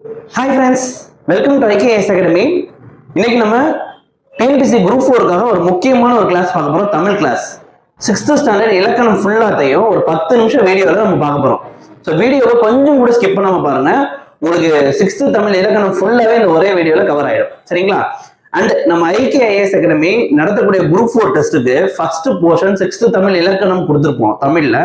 Hi friends welcome to IKS academy இன்னைக்கு நம்ம TNPSC group ஃபோருக்காக ஒரு முக்கியமான ஒரு கிளாஸ் பார்க்க போறோம் தமிழ் கிளாஸ் சிக்ஸ்த் ஸ்டாண்டர்ட் இலக்கணம் ஃபுல்லாத்தையும் ஒரு பத்து நிமிஷம் வீடியோவில் நம்ம பார்க்க போகிறோம் ஸோ வீடியோவை கொஞ்சம் கூட ஸ்கிப் பண்ணாம பாருங்க. உங்களுக்கு சிக்ஸ்த்து தமிழ் இலக்கணம் ஃபுல்லாவே இந்த ஒரே வீடியோவில் கவர் ஆயிடும். சரிங்களா? அண்ட் நம்ம ஐகேஐஎஸ் அகாடமி நடத்தக்கூடிய குரூப் ஃபோர் டெஸ்ட்டுக்கு ஃபர்ஸ்ட் போர்ஷன் சிக்ஸ்த்து தமிழ் இலக்கணம் கொடுத்துருப்போம் தமிழ்ல.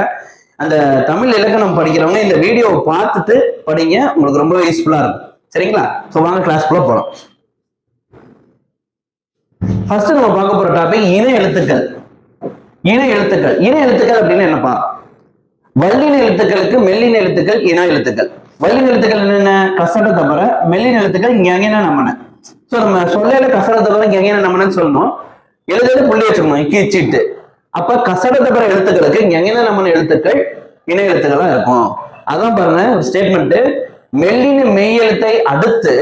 அந்த தமிழ் இலக்கணம் படிக்கிறவங்க இந்த வீடியோவை பார்த்துட்டு படிங்க. உங்களுக்கு ரொம்ப யூஸ்ஃபுல்லா இருக்கும். சரிங்களா? ஸோ வாங்க கிளாஸ்க்குள்ள போகலாம் ஃபர்ஸ்ட் நம்ம பார்க்க போற டாபிக் இன எழுத்துக்கள். இன எழுத்துக்கள். இன எழுத்துக்கள் அப்படின்னு என்னப்பா? வல்லின எழுத்துக்களுக்கு மெல்லின எழுத்துக்கள் இன எழுத்துக்கள். வல்லின எழுத்துக்கள் என்னென்ன? கசட தவிர மெல்லின எழுத்துக்கள் இங்க எங்கன்னா நம்மன ஸோ நம்ம சொல்லையில கசட தவிர இங்க எங்கன்னா நம்மனு சொல்லணும். எழுதுறது புள்ளி வச்சுக்கணும். கீச்சிட்டு அப்ப கசடத்தை தவிர எழுத்துக்களுக்கு இங்க நம்ம எழுத்துக்கள் இன எழுத்துக்களா இருக்கும். அதான் பாருங்க ஒரு ஸ்டேட்மெண்ட் மெல்லின மெய் எழுத்தை அடுத்து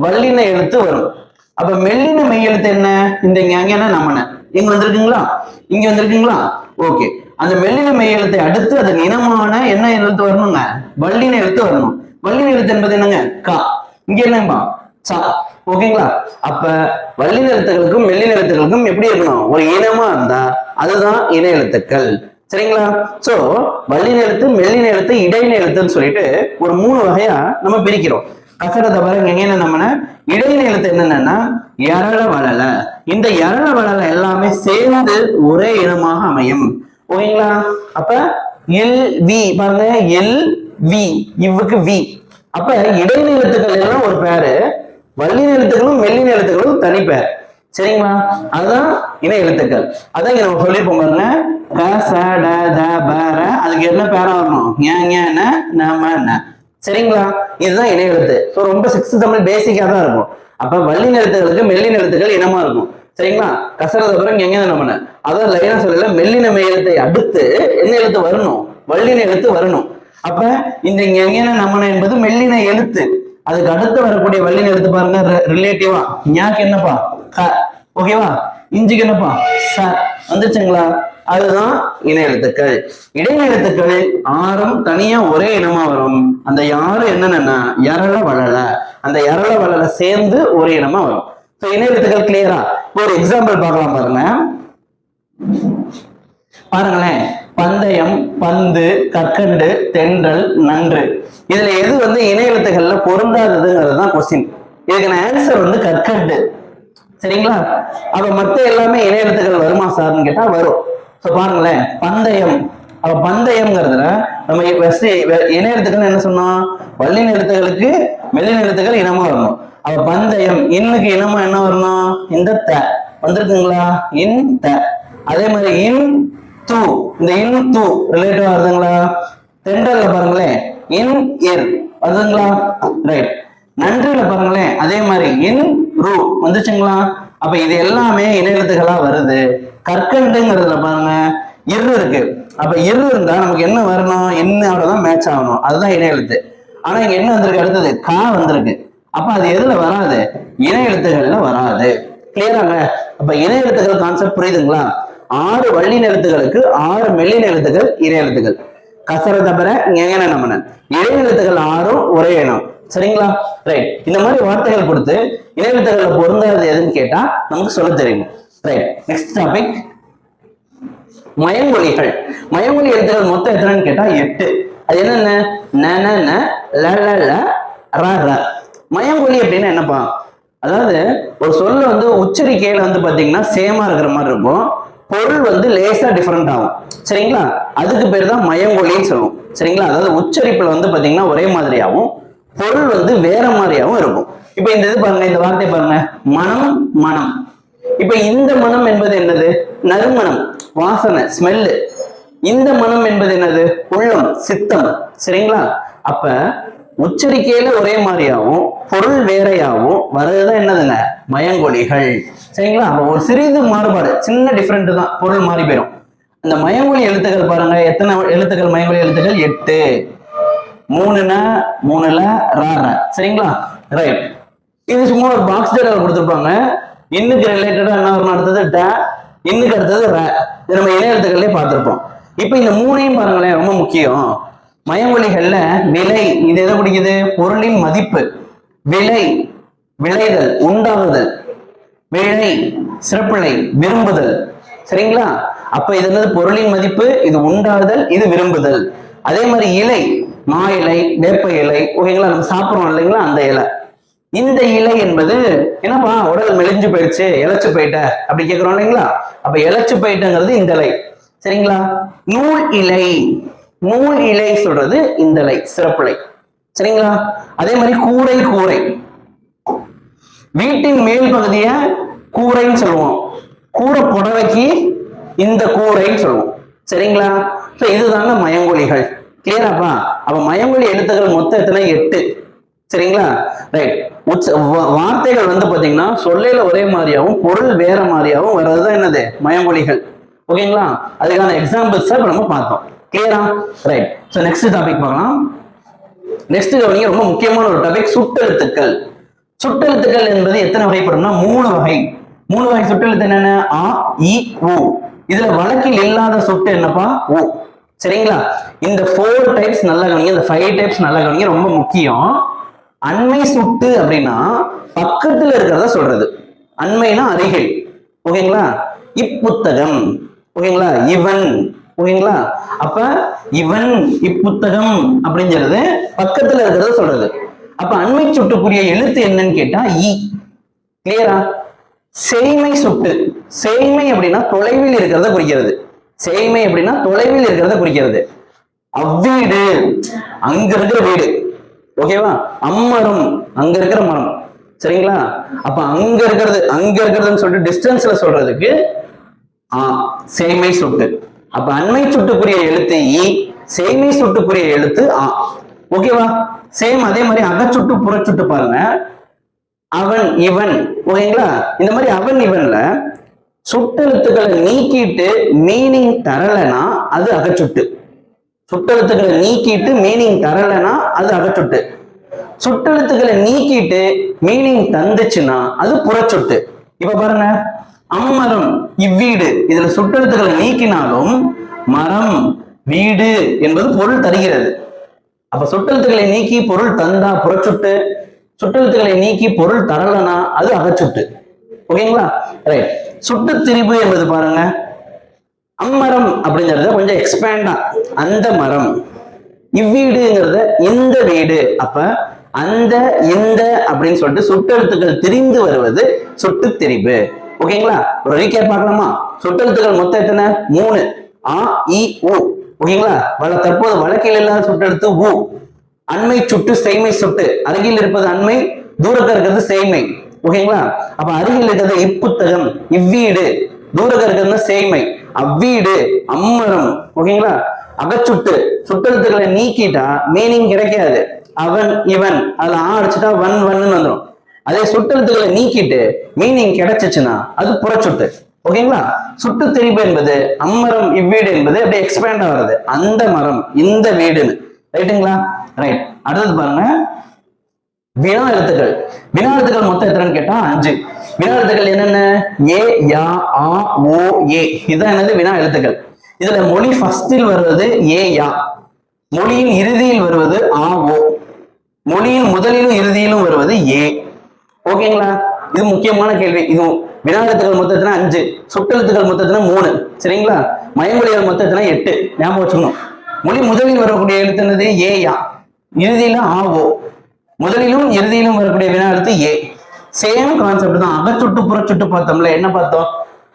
வல்லின எழுத்து வரும். அப்ப மெல்லின மெய் எழுத்து என்ன? இந்த ஞான நம்மன இங்க வந்திருக்குங்களா? இங்க வந்திருக்குங்களா? ஓகே. அந்த மெல்லின மெய் எழுத்தை அடுத்து அதன் இனமான என்ன எழுத்து வரணுங்க? வல்லின எழுத்து வரணும். வல்லின எழுத்து என்பது என்னங்க? கா. இங்க என்னப்பா சா. ஓகேங்களா? அப்ப வள்ளி எழுத்துக்களுக்கும் மெல்லின எழுத்துக்களுக்கும் எப்படி இருக்கணும்? ஒரு இனமா இருந்தா அதுதான் இன எழுத்துக்கள். சரிங்களா? சோ வள்ளி எழுத்து மெல்லின எழுத்து இடையின எழுத்துன்னு சொல்லிட்டு ஒரு மூணு வகையா நம்ம பிரிக்கிறோம். கசட பாருங்க எங்க நம்மன? இடையின எழுத்து என்னன்னா எரள வளல இந்த எரள வளல எல்லாமே சேர்ந்து ஒரே இனமாக அமையும். ஓகேங்களா? அப்ப எல் வி பாருங்க எல் வி இவ்வுக்கு வி. அப்ப இடைநிலத்துக்கள் எல்லாம் ஒரு பேரு. வல்லின எழுத்துக்களும் மெல்லின எழுத்துக்களும் தனிப்பேர் சரிங்களா? அதுதான் இணை எழுத்துக்கள். அதான் இங்க நம்ம சொல்லியிருப்போம் பாருங்க. க ச ட த ப ர. அதுக்கு என்ன பேரா வரணும்? ஞ ஞ ந ந ம ந. சரிங்களா? இதுதான் இணை எழுத்து. ஸோ ரொம்ப சிக்ஸ்த் தமிழ் பேசிக்கா தான் இருக்கும். அப்ப வல்லின எழுத்துக்களுக்கு மெல்லின எழுத்துக்கள் இனமா இருக்கும். சரிங்களா? கசரத அப்புறம் எங்க நம்ம அதான் லைனா சொல்லல மெல்லின மெய் எழுத்தை அடுத்து என்ன எழுத்து வரணும்? வல்லின எழுத்து வரணும். அப்ப இந்த எங்கன நம்மன என்பது மெல்லின எழுத்து. அதுக்கு அடுத்து வரக்கூடிய வள்ளி எடுத்து பாருங்க. ரிலேட்டிவா ஞாக்கு என்னப்பா? க. ஓகேவா இஞ்சிக்கு என்னப்பா? ச. வந்துருச்சுங்களா? அதுதான் இணை எழுத்துக்கள் இடையின எழுத்துக்கள் ஆறும் தனியா ஒரே இனமா வரும். அந்த யாரும் என்னன்னா எரள வளல அந்த எரள வளல சேர்ந்து ஒரே இனமா வரும். ஸோ எழுத்துக்கள் கிளியரா ஒரு எக்ஸாம்பிள் பார்க்கலாம் பாருங்க. பாருங்களேன். பந்தயம் பந்து கற்கண்டு தென்றல் நன்று. இதுல எது வந்து இணை பொருந்தாததுங்கிறது தான் கொஸ்டின் இதுக்கான ஆன்சர் வந்து கற்கண்டு. சரிங்களா? அப்ப மத்த எல்லாமே இணையத்துகள் வருமா சார்னு கேட்டா வரும். ஸோ பாருங்களேன் பந்தயம். அப்ப பந்தயம்ங்கிறதுல நம்ம ஃபர்ஸ்ட் எழுத்துக்கள் என்ன சொன்னோம்? வள்ளி நிறுத்துகளுக்கு மெல்லி நிறுத்துகள் இனமா வரணும். அப்ப பந்தயம் இன்னுக்கு இனமா என்ன வரணும்? இந்த த. வந்திருக்குங்களா? இன் த. அதே மாதிரி இன் தூ. இந்த இன் தூ ரிலேட்டிவா வருதுங்களா? தென்றல்ல பாருங்களேன். இன் இர் வருதுங்களா ரைட் நன்றியில பாருங்களேன். அதே மாதிரி இன் ரூ வந்துச்சுங்களா? அப்ப இது எல்லாமே இன வருது. கற்கண்டுங்கிறதுல பாருங்க இரு இருக்கு. அப்ப இரு இருந்தா நமக்கு என்ன வரணும்? என்னோட தான் மேட்ச் ஆகணும். அதுதான் இணையெழுத்து. ஆனா இங்க என்ன வந்திருக்கு? அடுத்தது கா வந்திருக்கு. அப்ப அது எதுல வராது? இணையெழுத்துகள்ல வராது. கிளியராங்க அப்ப இணையெழுத்துகள் கான்செப்ட் புரியுதுங்களா? ஆறு வள்ளின எழுத்துகளுக்கு ஆறு மெல்லின எழுத்துக்கள் இணையெழுத்துகள். கசர தபர ஞன நமனன் இணை எழுத்துக்கள் ஆறும் ஒரே இனம் சரிங்களா? ரைட் இந்த மாதிரி வார்த்தைகள் கொடுத்து இணை எழுத்துக்கள்ல எதுன்னு கேட்டா நமக்கு சொல்ல தெரியும். ரைட் நெக்ஸ்ட் டாபிக் மயமொழிகள் மயமொழி எழுத்துக்கள் மொத்தம் எத்தனைன்னு கேட்டா எட்டு. அது என்னென்ன? ந ந ந ல ல ல ர ர. மயமொழி அப்படின்னா என்னப்பா? அதாவது ஒரு சொல்ல வந்து உச்சரிக்கையில வந்து பாத்தீங்கன்னா சேமா இருக்கிற மாதிரி இருக்கும். பொருள் வந்து லேசா டிஃபரெண்ட் ஆகும். சரிங்களா? அதுக்கு பேர் தான் மயங்கொலின்னு சொல்லுவோம். சரிங்களா? அதாவது உச்சரிப்புல வந்து பாத்தீங்கன்னா ஒரே மாதிரியாகவும் பொருள் வந்து வேற மாதிரியாகவும் இருக்கும். இப்ப இந்த இது பாருங்க இந்த வார்த்தை பாருங்க. மனம் மனம். இப்ப இந்த மனம் என்பது என்னது? நறுமணம் வாசனை ஸ்மெல்லு இந்த மனம் என்பது என்னது? உள்ளம் சித்தம். சரிங்களா? அப்ப உச்சரிக்கையில ஒரே மாதிரியாவும் பொருள் வேறையாவும் வர்றதுதான் என்னதுங்க? மயங்கொலிகள். சரிங்களா? ஒரு சிறிது மாறுபாடு சின்ன டிஃப்ரெண்ட் தான். பொருள் மாறி போயிடும். அந்த மயங்கொலி எழுத்துக்கள் பாருங்க. எத்தனை எழுத்துக்கள்? மயங்கொலி எழுத்துக்கள் எட்டு. மூணுனா மூணுல ரார சரிங்களா? ரைட் இது சும்மா ஒரு பாக்ஸ் டேட்டாவில் கொடுத்துருப்பாங்க. இன்னுக்கு ரிலேட்டடா என்ன வரணும்? அடுத்தது ட. இன்னுக்கு அடுத்தது ர. இது நம்ம இணைய எழுத்துக்கள்லயே இப்போ இந்த மூணையும் பாருங்களேன் ரொம்ப முக்கியம். மயமொழிகள்ல விலை இது எதை பிடிக்குது? பொருளின் மதிப்பு. விலை விளைதல் உண்டாகுதல். விளை சிறப்பிழை விரும்புதல். சரிங்களா? அப்ப இது என்னது? பொருளின் மதிப்பு இது உண்டாதல் இது விரும்புதல். அதே மாதிரி இலை மா இலை வேப்ப இலை ஓகேங்களா நம்ம சாப்பிடுறோம் இல்லைங்களா? அந்த இலை. இந்த இலை என்பது என்னப்பா உடல் மெலிஞ்சு போயிடுச்சு இழைச்சு போயிட்ட அப்படி கேட்கிறோம் இல்லைங்களா? அப்ப இழைச்சு போயிட்டங்கிறது இந்த இலை. சரிங்களா? நூல் இலை. நூல் இலை சொல்றது இந்த இலை சிறப்பிலை. சரிங்களா? அதே மாதிரி கூரை கூரை. வீட்டின் மேல் பகுதிய கூரைன்னு சொல்லுவோம். கூரை புடவைக்கு இந்த கூரைன்னு சொல்லுவோம். சரிங்களா? ஸோ இதுதாங்க மயங்கொலிகள். கிளியராப்பா அப்ப? மயங்கொலி எழுத்துக்கள் மொத்தம் எத்தனை? எட்டு. சரிங்களா? ரைட் உச்ச வார்த்தைகள் வந்து பாத்தீங்கன்னா சொல்லையில ஒரே மாதிரியாவும் பொருள் வேற மாதிரியாவும் வர்றதுதான் என்னது? மயமொழிகள் ஓகேங்களா? அதுக்கான எக்ஸாம்பிள்ஸ் நம்ம பார்த்தோம். கிளியரா ரைட் ஸோ நெக்ஸ்ட் டாபிக் பார்க்கலாம். நெக்ஸ்ட் கவனிங்க ரொம்ப முக்கியமான ஒரு டாபிக் சுட்டெழுத்துக்கள். சுட்டெழுத்துக்கள் என்பது எத்தனை வகைப்படும்னா மூணு வகை. மூணு வகை சுட்டெழுத்து என்னென்ன? ஆ இ உ. இதுல வழக்கில் இல்லாத சுட்டு என்னப்பா? உ. சரிங்களா? இந்த ஃபோர் டைப்ஸ் நல்லா கவனிங்க இந்த ஃபைவ் டைப்ஸ் நல்லா கவனிங்க ரொம்ப முக்கியம். அண்மை சுட்டு அப்படின்னா பக்கத்துல இருக்கிறத சொல்றது. அண்மைனா அருகில். ஓகேங்களா? இப்புத்தகம். ஓகேங்களா? இவன். ஓகேங்களா அப்ப இவன் இப்புத்தகம் அப்படிங்கிறது பக்கத்துல இருக்கிறத சொல்றது. அப்ப அண்மை சுட்டுக்குரிய எழுத்து என்னன்னு கேட்டா இ. கிளியரா செய்மை சுட்டு. செய்மை அப்படின்னா தொலைவில் இருக்கிறத குறிக்கிறது. செய்மை அப்படின்னா தொலைவில் இருக்கிறத குறிக்கிறது. அவ்வீடு. அங்க இருக்கிற வீடு. ஓகேவா அம்மரம். அங்க இருக்கிற மரம். சரிங்களா? அப்ப அங்க இருக்கிறது அங்க இருக்கிறதுன்னு சொல்லிட்டு டிஸ்டன்ஸ்ல சொல்றதுக்கு ஆ சேமை சுட்டு. அப்ப அண்மை சுட்டுக்குரிய எழுத்து இ சேமை சுட்டுக்குரிய எழுத்து ஆ. ஓகேவா சேம் அதே மாதிரி அகச்சுட்டு புறச்சுட்டு பாருங்க. அவன் இவன். ஓகேங்களா இந்த மாதிரி அவன் இவன்ல சுட்டெழுத்துக்களை நீக்கிட்டு மீனிங் தரலைன்னா அது அகச்சுட்டு. சுட்டெழுத்துக்களை நீக்கிட்டு மீனிங் தரலைன்னா அது அகச்சுட்டு. சுட்டெழுத்துக்களை நீக்கிட்டு மீனிங் தந்துச்சுன்னா அது புறச்சொட்டு. இப்ப பாருங்க. அம்மரம் இவ்வீடு. இதுல சுட்டெழுத்துக்களை நீக்கினாலும் மரம் வீடு என்பது பொருள் தருகிறது. அப்ப சுட்டெழுத்துக்களை நீக்கி பொருள் தந்தா புறச்சுட்டு சுட்டெழுத்துக்களை நீக்கி பொருள் தரலனா அது அகச்சுட்டு. ஓகேங்களா? ரைட் சுட்டு திரிபு என்பது பாருங்க. அம்மரம் அப்படிங்கறத கொஞ்சம் எக்ஸ்பேண்டா அந்த மரம் இவ்வீடுங்கிறத இந்த வீடு. அப்ப அந்த இந்த அப்படின்னு சொல்லிட்டு சுட்டெழுத்துக்கள் திரிந்து வருவது சுட்டு திரிபு. ஓகேங்களா? ஒரு ரீகேப் பார்க்கலாமா? சுட்டெழுத்துக்கள் மொத்தம் எத்தனை? மூணு. ஆ இ உ. ஓகேங்களா? வள தற்போது வழக்கில் இல்லாத சுட்டெழுத்து உ. அண்மை சுட்டு செய்மை சுட்டு. அருகில் இருப்பது அண்மை தூரக்க இருக்கிறது செய்மை. ஓகேங்களா? அப்ப அருகில் இருக்கிறது இப்புத்தகம் இவ்வீடு. தூரக்க இருக்கிறது செய்மை அவ்வீடு அம்மரம். ஓகேங்களா? அகச்சுட்டு சுட்டெழுத்துக்களை நீக்கிட்டா மீனிங் கிடைக்காது. அவன் இவன். அதுல ஆ அடிச்சுட்டா வன் வன்னு வந்துடும் அதே சுட்டெழுத்துக்களை நீக்கிட்டு மீனிங் கிடைச்சிச்சுன்னா அது புறச்சுட்டு ஓகேங்களா சுட்டு திரிபு என்பது அம்மரம் இவ்வீடு என்பது அப்படியே எக்ஸ்பேண்ட் ஆகுறது அந்த மரம் இந்த வீடுன்னு. ரைட்டுங்களா ரைட் அடுத்தது பாருங்க. வினா எழுத்துக்கள். வினா எழுத்துக்கள் மொத்தம் எத்தனைன்னு கேட்டா அஞ்சு. வினா எழுத்துக்கள் என்னென்ன? ஏ யா ஆ ஓ ஏ. இதுதான் என்னது? வினா எழுத்துக்கள். இதுல மொழி ஃபர்ஸ்டில் வருவது ஏ யா. மொழியின் இறுதியில் வருவது ஆ ஓ. மொழியின் முதலிலும் இறுதியிலும் வருவது ஏ. ஓகேங்களா? இது முக்கியமான கேள்வி. இது வினா எழுத்துக்கள் மொத்தத்தினா அஞ்சு சுட்டெழுத்துக்கள் மொத்தத்தினா மூணு. சரிங்களா? மயமொழிகள் மொத்தத்தினா எட்டு. ஞாபகம் வச்சுக்கணும். மொழி முதலில் வரக்கூடிய எழுத்து என்னது? ஏ இறுதியில ஆவோ முதலிலும் இறுதியிலும் வரக்கூடிய வினா எழுத்து ஏ. சேம் கான்செப்ட் தான். அகச்சுட்டு புறச்சுட்டு பார்த்தோம்ல என்ன பார்த்தோம்?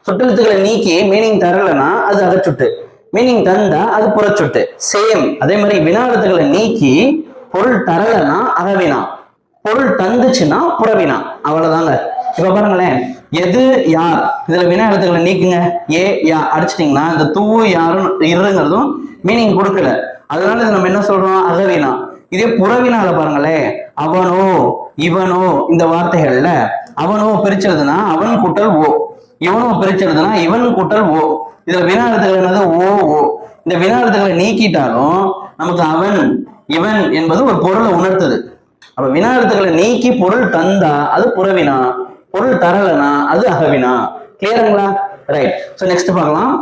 சுட்டெழுத்துக்களை நீக்கி மீனிங் தரலைன்னா அது அகச்சுட்டு. மீனிங் தந்தா அது புறச்சுட்டு. சேம் அதே மாதிரி வினா எழுத்துக்களை நீக்கி பொருள் தரலைன்னா அகவினா. பொருள் தந்துச்சுன்னா புறவினா. அவ்வளவுதாங்க. இப்ப பாருங்களேன். எது யார் இதுல வினா எழுத்துக்களை நீக்குங்க. ஏ யா. அடிச்சிட்டிங்கன்னா இந்த தூ யாரும் இருங்கிறதும் மீனிங் கொடுக்கல. அதனால இது நம்ம என்ன சொல்றோம்? அகவினா. இதே புறவினால பாருங்களேன் அவனோ இவனோ இந்த வார்த்தைகள்ல அவனோ பிரிச்சதுன்னா அவன் கூட்டல் ஓ. இவனோ பிரிச்சதுன்னா இவன் கூட்டல் ஓ. இதுல வினா எழுத்துக்கள் என்னது? ஓ ஓ. இந்த வினா எழுத்துக்களை நீக்கிட்டாலும் நமக்கு அவன் இவன் என்பது ஒரு பொருளை உணர்த்துது. அப்ப வினா எழுத்துக்களை நீக்கி பொருள் தந்தா அது புறவினா பொருள் தரலனா அது அகவினா. கிளியருங்களா ரைட் ஸோ நெக்ஸ்ட் பார்க்கலாம்.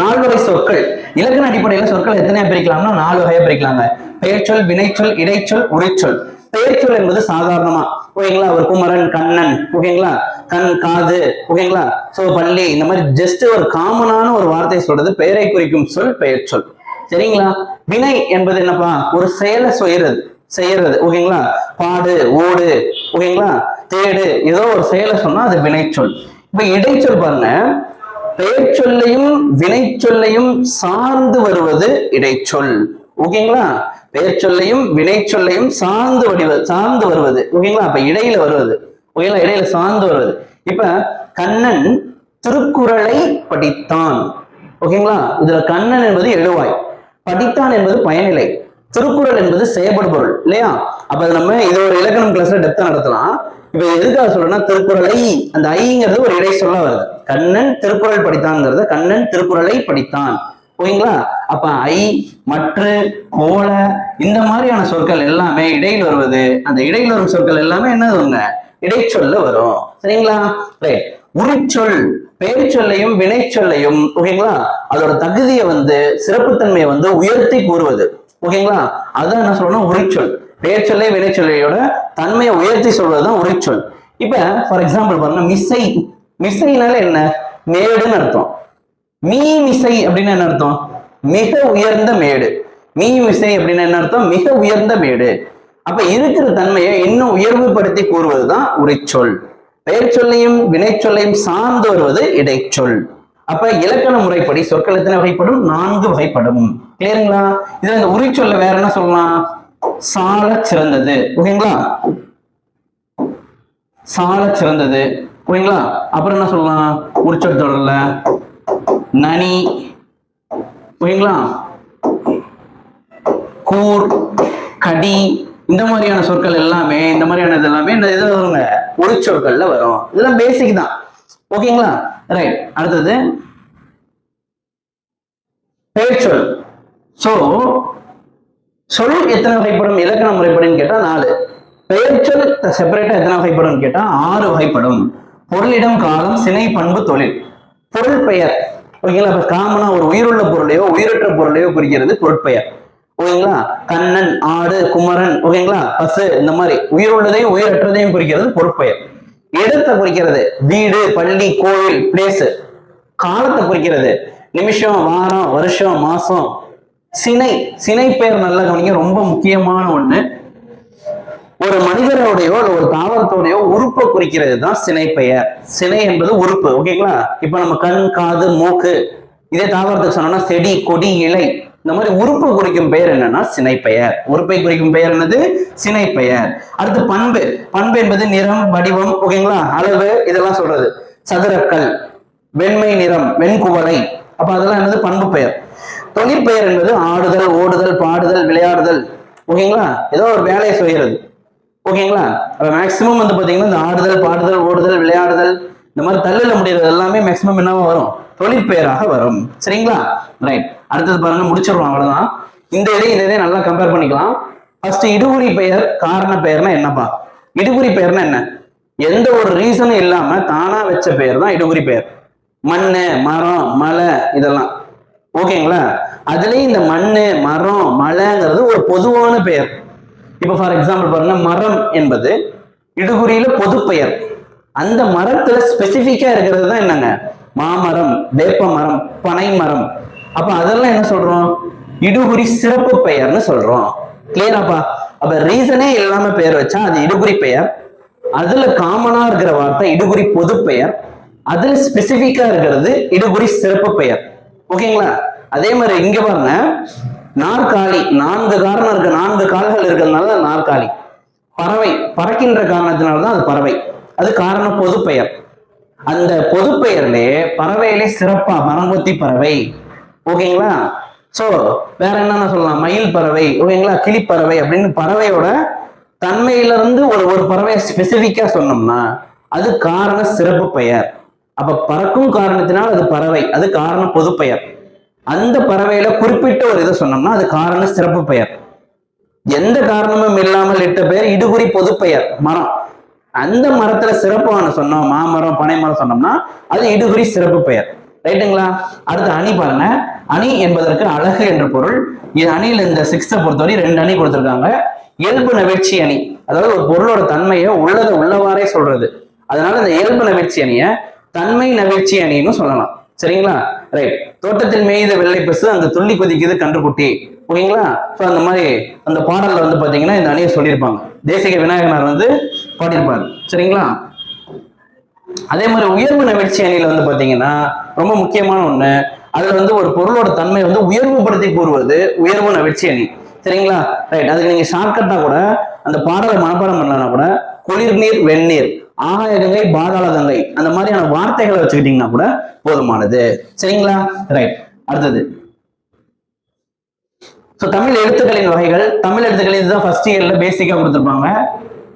நால்வகை சொற்கள். இலக்கண அடிப்படையில் சொற்கள் எத்தனையா பிரிக்கலாம்னா நாலு வகையா பிரிக்கலாங்க. பெயர்ச்சொல் வினைச்சொல் இடைச்சொல் உரைச்சொல். பெயர்ச்சொல் என்பது சாதாரணமா. ஓகேங்களா ஒரு குமரன் கண்ணன் ஓகேங்களா கண் காது ஓகேங்களா சோ பள்ளி இந்த மாதிரி ஜஸ்ட் ஒரு காமனான ஒரு வார்த்தையை சொல்றது பெயரை குறிக்கும் சொல் பெயர்ச்சொல். சரிங்களா? வினை என்பது என்னப்பா? ஒரு செயலை செய்யறது. செய்யறது. ஓகேங்களா? பாடு ஓடு. ஓகேங்களா? தேடு. ஏதோ ஒரு செயலை சொன்னா அது வினைச்சொல். இப்ப இடைச்சொல் பாருங்க. பெயர் சொல்லையும் வினை சொல்லையும் சார்ந்து வருவது இடைச்சொல். ஓகேங்களா? பெயர் சொல்லையும் வினை சொல்லையும் சார்ந்து வடிவ சார்ந்து வருவது. ஓகேங்களா? அப்ப இடையில வருவது. ஓகேங்களா? இடையில சார்ந்து வருவது. இப்ப கண்ணன் திருக்குறளை படித்தான். ஓகேங்களா? இதுல கண்ணன் என்பது எழுவாய். படித்தான் என்பது பயனிலை. திருக்குறள் என்பது செயற்படு பொருள் இல்லையா? அப்ப நம்ம இது ஒரு இலக்கணம் கிளாஸ்ல டெப்தா நடத்தலாம். இப்ப எதுக்காக சொல்றேன்னா திருக்குறளை அந்த ஐங்கிறது ஒரு இடை சொல்ல வருது. கண்ணன் திருக்குறள் படித்தான்ங்கிறது கண்ணன் திருக்குறளை படித்தான். ஓகேங்களா அப்ப ஐ மற்ற கோல இந்த மாதிரியான சொற்கள் எல்லாமே இடையில் வருவது அந்த இடையில் வரும் சொற்கள் எல்லாமே என்னதுங்க? இடைச்சொல்ல வரும். சரிங்களா? ரைட் உரிச்சொல் பெயர் சொல்லையும் வினை சொல்லையும் ஓகேங்களா அதோட தகுதியை வந்து சிறப்புத்தன்மையை வந்து உயர்த்தி கூறுவது ஓகேங்களா அதான் என்ன சொல்லணும்? உரிச்சொல். பெயர் சொல்லை வினை சொல்லையோட தன்மையை உயர்த்தி சொல்வதுதான் உரிச்சொல். இப்ப ஃபார் எக்ஸாம்பிள் பாருங்க மிஸ்ஸை மிஸ்ஸைனால என்ன? மேடுன்னு அர்த்தம். மீ மிசை அப்படின்னு என்ன அர்த்தம்? மிக உயர்ந்த மேடு. மீ மிசை அப்படின்னு என்ன அர்த்தம்? மிக உயர்ந்த மேடு. அப்ப இருக்கிற தன்மையை இன்னும் உயர்வுபடுத்தி கூறுவதுதான் உரிச்சொல். பெயர் சொல்லையும் வினை சொல்லையும் சார்ந்து வருவது இடைச்சொல். அப்ப இலக்கண முறைப்படி சொற்கள் எத்தனை வகைப்படும்? நான்கு வகைப்படும். கிளியருங்களா இதுல இந்த உரிச்சொல்ல வேற என்ன சொல்லலாம்? சால சிறந்தது. ஓகேங்களா? சால சிறந்தது. ஓகேங்களா? அப்புறம் என்ன சொல்லலாம்? உரிச்சொல் தொடர்ல. நனி. ஓகேங்களா? கூர் கடி. இந்த மாதிரியான சொற்கள் எல்லாமே இந்த மாதிரியான இது எல்லாமே இந்த இது வருங்க ஒளிச்சொற்கள்ல வரும். இதெல்லாம் பேசிக் தான். ஓகேங்களா? ரைட் அடுத்தது பெயர்ச்சொல். சோ சொல் எத்தனை வகைப்படும்? இலக்கண முறைப்படும் கேட்டா நாலு. பெயர்ச்சொல் செப்பரேட்டா எத்தனை வகைப்படும் கேட்டா ஆறு வகைப்படும். பொருளிடம் காலம் சினை பண்பு தொழில். பொருள் பெயர். ஓகேங்களா? இப்ப காமனா ஒரு உயிருள்ள பொருளையோ உயிரற்ற பொருளையோ குறிக்கிறது பொருட்பெயர் ஓகேங்களா? கண்ணன் ஆடு குமரன் ஓகேங்களா? பசு இந்த மாதிரி உயிருள்ளதையும் உயிரற்றதையும் குறிக்கிறது பொறுப்பெயர். இடத்தை குறிக்கிறது வீடு பள்ளி கோவில் பிளேஸ் காலத்தை குறிக்கிறது நிமிஷம் வாரம் வருஷம் மாசம். சினை சினை பெயர் நல்ல கவனிங்க ரொம்ப முக்கியமான ஒண்ணு. ஒரு மனிதரோடையோ அல்ல ஒரு தாவரத்தோடையோ உறுப்பை குறிக்கிறது தான் சினை பெயர். சினை என்பது உறுப்பு ஓகேங்களா? இப்ப நம்ம கண் காது மூக்கு. இதே தாவரத்துக்கு சொன்னோம்னா செடி கொடி இலை. இந்த மாதிரி உறுப்பு குறிக்கும் பெயர் என்னன்னா சினைப்பெயர். உறுப்பை குறிக்கும் பெயர் என்னது? சினைப்பெயர். அடுத்து பண்பு. பண்பு என்பது நிறம் வடிவம் ஓகேங்களா? அளவு இதெல்லாம் சொல்றது. சதுரக்கல் வெண்மை நிறம் வெண்குவளை. அப்ப அதெல்லாம் என்னது? பண்பு பெயர். தொழிற்பெயர் என்பது ஆடுதல் ஓடுதல் பாடுதல் விளையாடுதல். ஓகேங்களா? ஏதோ ஒரு வேலையை செய்கிறது. ஓகேங்களா? அப்ப மேக்சிமம் வந்து பாத்தீங்கன்னா இந்த ஆடுதல் பாடுதல் ஓடுதல் விளையாடுதல் இந்த மாதிரி தள்ளில முடியறது எல்லாமே மேக்சிமம் என்னவா வரும்? தொழிற்பெயராக வரும். சரிங்களா? ரைட் அடுத்தது பாருங்க முடிச்சிடலாம் அவ்வளவுதான். இந்த இதை இந்த இதை நல்லா கம்பேர் பண்ணிக்கலாம். ஃபர்ஸ்ட் இடுகுறி பெயர் காரண பெயர்னா என்னப்பா? இடுகுறி பெயர்னா என்ன? எந்த ஒரு ரீசனும் இல்லாம தானா வச்ச பெயர் தான் இடுகுறி பெயர். மண்ணு மரம் மலை இதெல்லாம். ஓகேங்களா அதுலயும் இந்த மண்ணு மரம் மலைங்கிறது ஒரு பொதுவான பெயர். இப்போ ஃபார் எக்ஸாம்பிள் பாருங்க மரம் என்பது இடுகுறியில பொது பெயர் அந்த மரத்துல ஸ்பெசிஃபிக்கா இருக்கிறது தான் என்னங்க? மாமரம் வேப்ப மரம் பனை மரம். அப்ப அதெல்லாம் என்ன சொல்றோம்? இடுகுறி சிறப்பு பெயர்னு சொல்றோம். கிளியராப்பா அப்ப ரீசனே இல்லாம பெயர் வச்சா அது இடுகுறி பெயர். அதுல காமனா இருக்கிற வார்த்தை இடுகுறி பொது பெயர். அதுல ஸ்பெசிபிக்கா இருக்கிறது இடுகுறி சிறப்பு பெயர். ஓகேங்களா அதே மாதிரி இங்க பாருங்க. நாற்காலி நான்கு காரணம் இருக்கு. நான்கு கால்கள் இருக்கிறதுனால நாற்காலி. பறவை பறக்கின்ற காரணத்தினால தான் அது பறவை. அது காரணம் பொது பெயர் அந்த பொது பெயர்லே பறவையிலே சிறப்பா மரங்கொத்தி பறவை. ஓகேங்களா? சோ வேற என்னென்ன சொல்லலாம்? மயில் பறவை ஓகேங்களா? கிளிப்பறவை அப்படின்னு பறவையோட தன்மையிலிருந்து ஒரு ஒரு பறவையை ஸ்பெசிபிக்கா சொன்னோம்னா அது காரண சிறப்பு பெயர். அப்ப பறக்கும் காரணத்தினால் அது பறவை அது காரண பொது பெயர் அந்த பறவையில குறிப்பிட்ட ஒரு இதை சொன்னோம்னா அது காரண சிறப்பு பெயர். எந்த காரணமும் இல்லாமல் இட்ட பெயர் இடுகுறி பொது பெயர் மரம். அந்த மரத்துல சிறப்பான சொன்னோம் மாமரம் பனை மரம் சொன்னோம்னா அது இடுகுறி சிறப்பு பெயர். ரைட்டுங்களா அடுத்து அணி பாருங்க. அணி என்பதற்கு அழகு என்ற பொருள். இது அணியில இந்த சிக்ஸ்த்தை பொறுத்தவரை ரெண்டு அணி கொடுத்துருக்காங்க. இயல்பு நவிழ்ச்சி அணி. அதாவது ஒரு பொருளோட தன்மையை உள்ளதை உள்ளவாறே சொல்றது. அதனால இந்த இயல்பு நவிழ்ச்சி அணியை தன்மை நவிழ்ச்சி அணின்னு சொல்லலாம். சரிங்களா? ரைட் தோட்டத்தில் மேய்த வெள்ளை பசு அந்த துள்ளி குதிக்குது கன்றுக்குட்டி. ஓகேங்களா ஸோ அந்த மாதிரி அந்த பாடலில் வந்து பார்த்தீங்கன்னா இந்த அணியை சொல்லியிருப்பாங்க. தேசிக விநாயகனார் வந்து பாடியிருப்பாரு. சரிங்களா? அதே மாதிரி உயர்வு நவிழ்ச்சி அணியில வந்து பாத்தீங்கன்னா ரொம்ப முக்கியமான ஒண்ணு. அதில் வந்து ஒரு பொருளோட தன்மை வந்து உயர்வுபடுத்தி கூறுவது உயர்வு நவிழ்ச்சி அணி. சரிங்களா? ரைட் அதுக்கு நீங்க ஷார்ட்கட்டாக கூட அந்த பாடலை மனப்பாடம் பண்ணலன்னா கூட குளிர்நீர் வெந்நீர் ஆகாய கங்கை பாதாள கங்கை அந்த மாதிரியான வார்த்தைகளை வச்சுக்கிட்டீங்கன்னா கூட போதுமானது. சரிங்களா? ரைட் அடுத்தது. ஸோ தமிழ் எழுத்துக்களின் வகைகள். தமிழ் எழுத்துக்கள் இதுதான் ஃபர்ஸ்ட் இயர்ல பேசிக்காக கொடுத்துருப்பாங்க.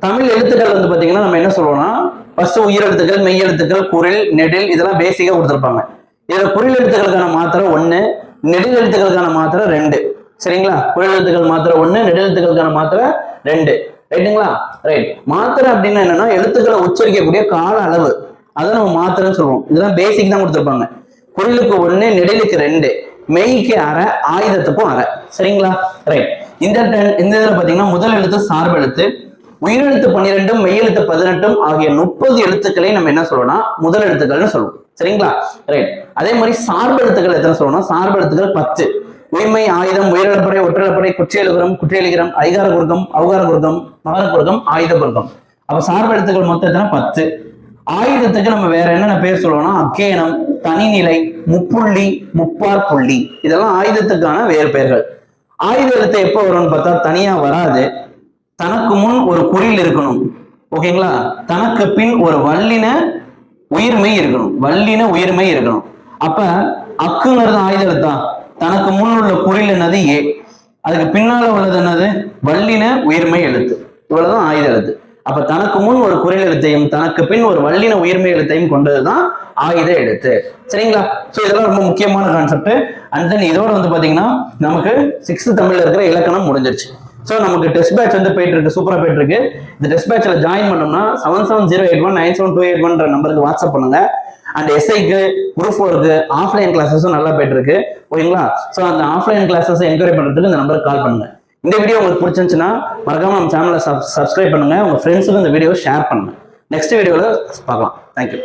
தமிழ் எழுத்துக்கள் வந்து பார்த்தீங்கன்னா நம்ம என்ன சொல்லுவோம்னா ஃபர்ஸ்ட் உயிர் எழுத்துக்கள் மெய் எழுத்துக்கள் குரில் நெடில் இதெல்லாம் பேசிக்காக கொடுத்துருப்பாங்க. இதில் குறில் எழுத்துக்களுக்கான மாத்திரை ஒன்று நெடில் எழுத்துக்களுக்கான மாத்திரை ரெண்டு. சரிங்களா? குரல் எழுத்துக்கள் மாத்திரை ஒன்று நெடில் எழுத்துக்களுக்கான மாத்திரை ரெண்டு. ரைட்டுங்களா ரைட் மாத்திரை அப்படின்னா என்னன்னா எழுத்துக்களை உச்சரிக்கக்கூடிய கால அளவு. அதை நம்ம மாத்திரைன்னு சொல்லுவோம் இதெல்லாம் பேசிக் தான் கொடுத்துருப்பாங்க. குரலுக்கு ஒண்ணு நெடிலுக்கு ரெண்டு. மெய்க்கு அரை ஆயுதத்துக்கும் அரை. சரிங்களா? ரைட் இந்த இந்த இதில் பாத்தீங்கன்னா முதல் எழுத்து சார்பு எழுத்து உயிரெழுத்து பன்னிரெண்டும் மெய்யெழுத்து பதினெட்டும் ஆகிய முப்பது எழுத்துக்களை நம்ம என்ன சொல்றோம்னா முதல் எழுத்துக்கள்னு சொல்லுவோம் சரிங்களா? ரைட் அதே மாதிரி சார்பு எழுத்துக்கள் எத்தனை சொல்லணும்னா சார்பு எழுத்துக்கள் பத்து. உயிர்மை ஆயுதம் உயிரிழப்படை ஒற்றலப்படை குற்றியலுகரம் குற்றியலுகரம் ஐகார குறுக்கம் அவகார குறுக்கம் மகர குறுக்கம் ஆயுத குறுக்கம் அப்ப சார்பு எழுத்துக்கள் மொத்தத்துல பத்து. ஆயுதத்துக்கு நம்ம வேற என்னென்ன பேர் சொல்லுவோம்னா அக்கேனம் தனிநிலை முப்புள்ளி முப்பார் புள்ளி. இதெல்லாம் ஆயுதத்துக்கான வேறு பெயர்கள். ஆயுத எழுத்து எப்போ வரும்னு பார்த்தா தனியா வராது. தனக்கு முன் ஒரு குறில் இருக்கணும். ஓகேங்களா? தனக்கு பின் ஒரு வல்லின உயிர்மை இருக்கணும். வல்லின உயிர்மை இருக்கணும். அப்ப அக்குங்கிறது ஆயுத எழுத்தா? தனக்கு முன் உள்ள குறில் என்னது ஏ. அதுக்கு பின்னால உள்ளது என்னது? வல்லின உயர்மை எழுத்து. இவ்வளவுதான் ஆயுத எழுத்து. அப்ப தனக்கு முன் ஒரு குரில் எழுத்தையும் தனக்கு பின் ஒரு வல்லின உயர்மை எழுத்தையும் கொண்டதுதான் ஆயுத எழுத்து. சரிங்களா? சோ இதெல்லாம் ரொம்ப முக்கியமான கான்செப்ட் அண்ட் தென் இதோட வந்து பாத்தீங்கன்னா நமக்கு சிக்ஸ்த் தமிழ்ல இருக்கிற இலக்கணம் முடிஞ்சிருச்சு. ஸோ நமக்கு டெஸ்ட் பேட்ச் வந்து போயிட்டு இருக்கு சூப்பராக போயிட்டு இருக்கு இந்த டெஸ்ட் பேட்ச்ல ஜாயின் பண்ணோம்னா seven seven zero eight one nine seven two eight ஒன்ற நம்பருக்கு வாட்ஸ்அப் பண்ணுங்க. அண்ட் எஸ்ஐக்கு குரூப் ஃபோருக்கு ஆஃப்லைன் கிளாஸஸும் நல்லா போயிட்டு இருக்கு ஓகேங்களா? ஸோ அந்த ஆஃப்லைன் கிளாஸஸ் என்கொயரி பண்றதுக்கு இந்த நம்பருக்கு கால் பண்ணுங்க. இந்த வீடியோ உங்களுக்கு பிடிச்சிருந்துச்சுன்னா மறக்காம நம்ம சேனலை சப் சப்ஸ்கிரைப் பண்ணுங்க. உங்க ஃப்ரெண்ட்ஸுக்கு இந்த வீடியோ ஷேர் பண்ணுங்க. நெக்ஸ்ட் வீடியோவில் பார்க்கலாம். தேங்க்யூ